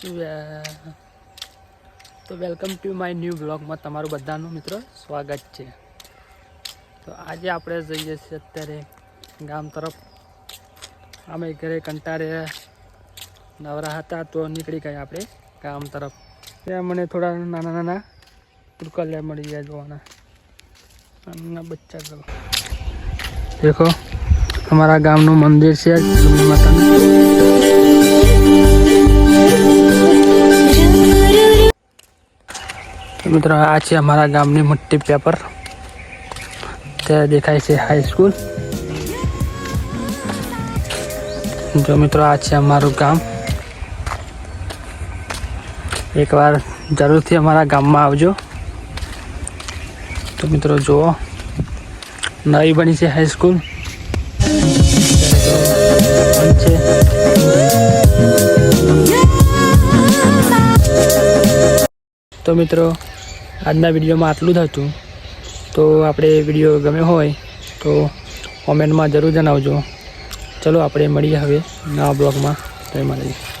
તો welcome to my new બ્લોગમાં તમારું બધાનું મિત્રો સ્વાગત છે. તો આજે આપણે જઈએ છીએ અત્યારે ગામ તરફ. અમે ઘરે કંટાળે નવરા હતા તો નીકળી ગયા આપણે ગામ તરફ. ત્યાં મને થોડા નાના નાના પુરકલ્યા મળી ગયા જોવાના. નાના બચ્ચા ગયો દેખો, અમારા ગામનું મંદિર છે માતાનું. મિત્રો, આ છે અમારા ગામની મોટી પેપર. ત્યાં દેખાય છે હાઈસ્કૂલ જો મિત્રો, આ છે અમારું ગામ. એકવાર જરૂરથી અમારા ગામમાં આવજો. તો મિત્રો, જુઓ. નવી બની છે હાઈસ્કૂલ તો મિત્રો આજના વિડીયોમાં આટલું જ હતું. તો આપણે વીડિયો ગમ્યો હોય તો કોમેન્ટમાં જરૂર જણાવજો. ચલો, આપણે મળીએ હવે નવા બ્લોગમાં. જય માતાજી.